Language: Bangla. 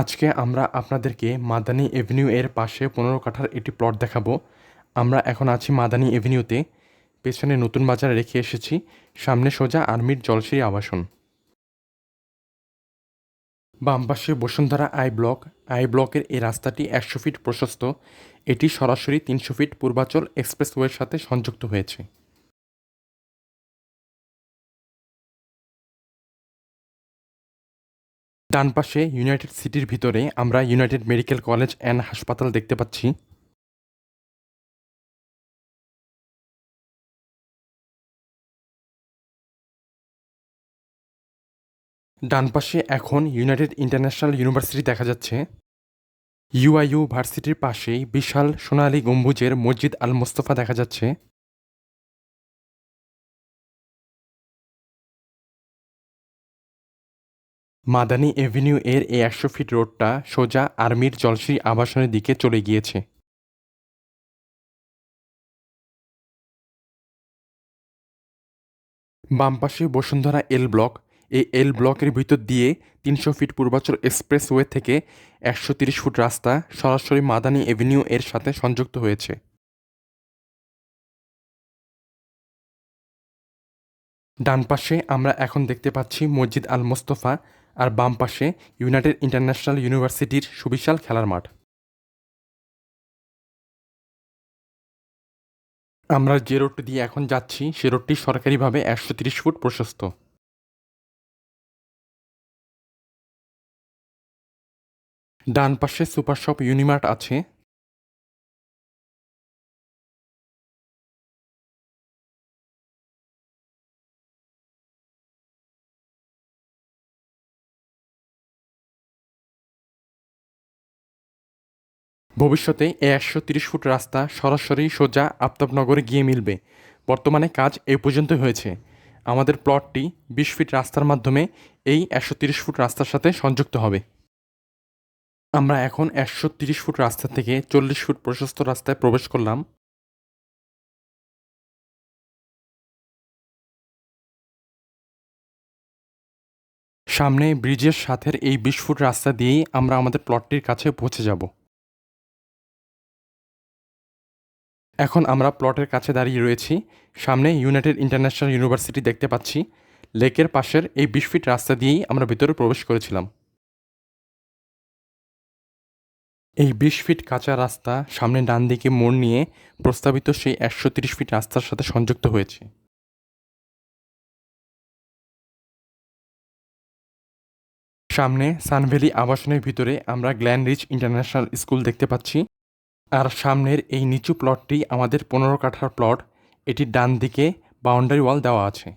আজকে আমরা আপনাদেরকে মাদানী এভিনিউ এর পাশে পনেরো কাঠার একটি প্লট দেখাবো। আমরা এখন আছি মাদানী এভিনিউতে। পেছনে নতুন বাজার রেখে এসেছি। সামনে সোজা আর্মির জলসিরি আবাসন। বাম পাশে বসুন্ধরা আই ব্লক। আই ব্লকের এই রাস্তাটি একশো ফিট প্রশস্ত। এটি সরাসরি তিনশো ফিট পূর্বাচল এক্সপ্রেসওয়ের সাথে সংযুক্ত হয়েছে। ডান পাশে ইউনাইটেড সিটির ভিতরে আমরা ইউনাইটেড মেডিকেল কলেজ অ্যান্ড হাসপাতাল দেখতে পাচ্ছি। ডান পাশে এখন ইউনাইটেড ইন্টারন্যাশনাল ইউনিভার্সিটি দেখা যাচ্ছে। ইউআইইউ ভার্সিটির পাশেই বিশাল সোনালী গম্বুজের মসজিদ আল মোস্তফা দেখা যাচ্ছে। মাদানী এভিনিউ এর এই একশো ফিট রোডটা সোজা আর্মির জলশ্রী আবাসনের দিকে চলে গিয়েছে। বাম পাশে বসুন্ধরা এল ব্লক। এই এল ব্লকের ভিতর দিয়ে তিনশো ফিট পূর্বাচল এক্সপ্রেসওয়ে থেকে একশো তিরিশ ফুট রাস্তা সরাসরি মাদানী এভিনিউ এর সাথে সংযুক্ত হয়েছে। ডান পাশে আমরা এখন দেখতে পাচ্ছি মসজিদ আল মোস্তফা আর বাম পাশে ইউনাইটেড ইন্টারন্যাশনাল ইউনিভার্সিটির সুবিশাল খেলার মাঠ। আমরা যে রোডটি দিয়ে এখন যাচ্ছি, সে রোডটি সরকারিভাবে একশো তিরিশ ফুট প্রশস্ত। ডান পাশে সুপার শপ ইউনিমার্ট আছে। ভবিষ্যতে এ একশো তিরিশ ফুট রাস্তা সরাসরি সোজা আফতাবনগরে গিয়ে মিলবে। বর্তমানে কাজ এই পর্যন্ত হয়েছে। আমাদের প্লটটি বিশ ফিট রাস্তার মাধ্যমে এই একশো তিরিশ ফুট রাস্তার সাথে সংযুক্ত হবে। আমরা এখন একশো তিরিশ ফুট রাস্তা থেকে চল্লিশ ফুট প্রশস্ত রাস্তায় প্রবেশ করলাম। সামনে ব্রিজের সাথের এই বিশ ফুট রাস্তা দিয়েই আমরা আমাদের প্লটটির কাছে পৌঁছে যাব। এখন আমরা প্লটের কাছে দাঁড়িয়ে রয়েছি। সামনে ইউনাইটেড ইন্টারন্যাশনাল ইউনিভার্সিটি দেখতে পাচ্ছি। লেকের পাশের এই বিশ ফিট রাস্তা দিয়েই আমরা ভিতরে প্রবেশ করেছিলাম। এই বিশ ফিট কাঁচা রাস্তা সামনে ডান দিকে মোড় নিয়ে প্রস্তাবিত সেই একশো তিরিশ ফিট রাস্তার সাথে সংযুক্ত হয়েছে। সামনে সানভ্যালি আবাসনের ভিতরে আমরা গ্ল্যান রিচ ইন্টারন্যাশনাল স্কুল দেখতে পাচ্ছি। আর সামনের এই নিচু প্লটটি আমাদের পনেরো কাঠার প্লট এটির ডান দিকে বাউন্ডারি ওয়াল দেওয়া আছে।